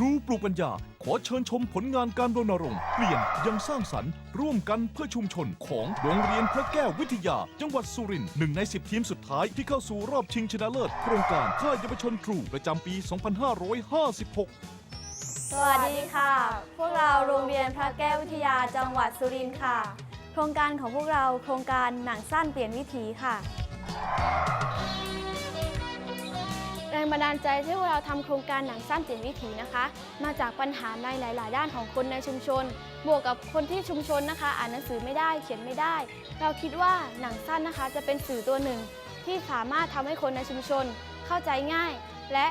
True ปลูกปัญญา ขอเชิญชมผลงานการรณรงค์เปลี่ยนยังสร้างสรรค์ ร่วมกันเพื่อชุมชนของโรงเรียนพระแก้ววิทยา จังหวัดสุรินทร์หนึ่งใน 10 ทีมสุดท้ายที่เข้าสู่รอบชิงชนะเลิศโครงการค่ายเยาวชน True ประจำปี 2556 สวัสดีค่ะ พวกเราโรงเรียนพระแก้ววิทยาจังหวัดสุรินทร์ค่ะ โครงการของพวกเราโครงการหนังสั้นเปลี่ยนวิถีค่ะ บันดาลใจที่เราทำโครงการหนังสั้นเปลี่ยนวิถีนะคะ มาจากปัญหาในหลาย ๆ ด้านของคนในชุมชน บวกกับคนที่ชุมชนนะคะ อ่านหนังสือไม่ได้เขียนไม่ได้ เราคิดว่าหนังสั้นนะคะ จะเป็นสื่อตัวหนึ่ง ที่สามารถทำให้คนในชุมชน เข้าใจง่าย และ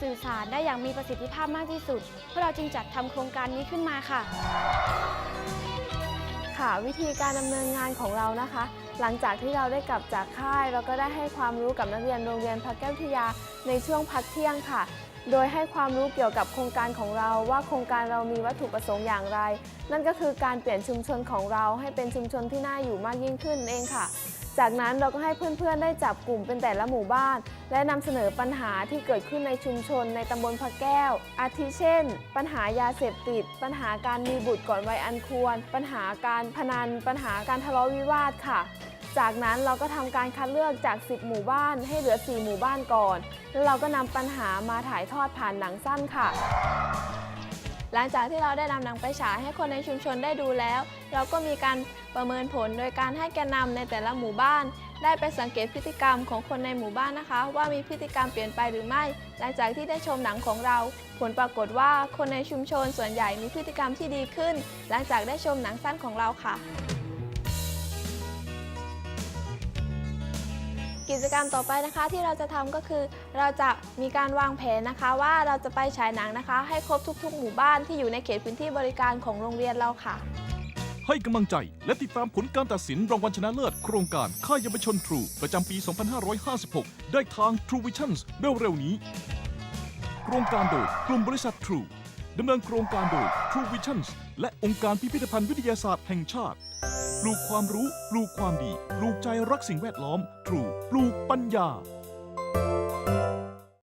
สื่อสารได้อย่างมีประสิทธิภาพมากที่สุดพวกเราจึงจัดทำโครงการนี้ขึ้นมาค่ะ ค่ะวิธีการดำเนินงานของเรานะคะ หลังจากที่เราได้กลับจากค่ายเราก็ได้ให้ความรู้กับนักเรียนโรงเรียนพระแก้ววิทยาในช่วงพักเที่ยงค่ะ โดยให้ความรู้เกี่ยวกับโครงการของเราว่าโครงการเรามีวัตถุประสงค์อย่างไร นั่นก็คือการเปลี่ยนชุมชนของเราให้เป็นชุมชนที่น่าอยู่มากยิ่งขึ้นเองค่ะ จากนั้นเราก็ให้เพื่อนๆ ได้จับกลุ่มเป็นแต่ละหมู่บ้าน และนำเสนอปัญหาที่เกิดขึ้นในชุมชนในตำบลพระแก้ว อาทิเช่น ปัญหายาเสพติด ปัญหาการมีบุตรก่อนวัยอันควร ปัญหาการพนัน ปัญหาการทะเลาะวิวาทค่ะจากนั้นเราก็ทำการคัดเลือกจาก 10 หมู่บ้านให้เหลือ 4 หมู่บ้านก่อน แล้วเราก็นำปัญหามาถ่ายทอดผ่านหนังสั้นค่ะ หลังจากที่เราได้นำหนังไปฉายให้คนในชุมชนได้ดูแล้ว เราก็มีการประเมินผลโดยการให้แกนนำในแต่ละหมู่บ้าน ได้ไปสังเกตพฤติกรรมของคนในหมู่บ้านนะคะ ว่ามีพฤติกรรมเปลี่ยนไปหรือไม่ หลังจากที่ได้ชมหนังของเรา ผลปรากฏว่าคนในชุมชนส่วนใหญ่มีพฤติกรรมที่ดีขึ้น หลังจากได้ชมหนังสั้นของเราค่ะ กิจกรรมต่อไปนะคะที่เราจะทำก็คือ เราจะมีการวางแผนนะคะ ว่าเราจะไปฉายหนังนะคะ ให้ครบทุก ๆ หมู่บ้านที่อยู่ในเขตพื้นที่บริการของโรงเรียนเราค่ะ ให้กำลังใจและติดตามผลการตัดสินรางวัลชนะเลิศโครงการค่ายเยาวชน True ประจำปี 2556 ได้ทาง True Visions เร็วๆนี้ โครงการโดยกลุ่มบริษัท True ดำเนินโครงการโดย True Visions และองค์การพิพิธภัณฑ์วิทยาศาสตร์แห่งชาติ ปลูกความรู้ ปลูกความดี ปลูกใจรักสิ่งแวดล้อม True ปลูกปัญญา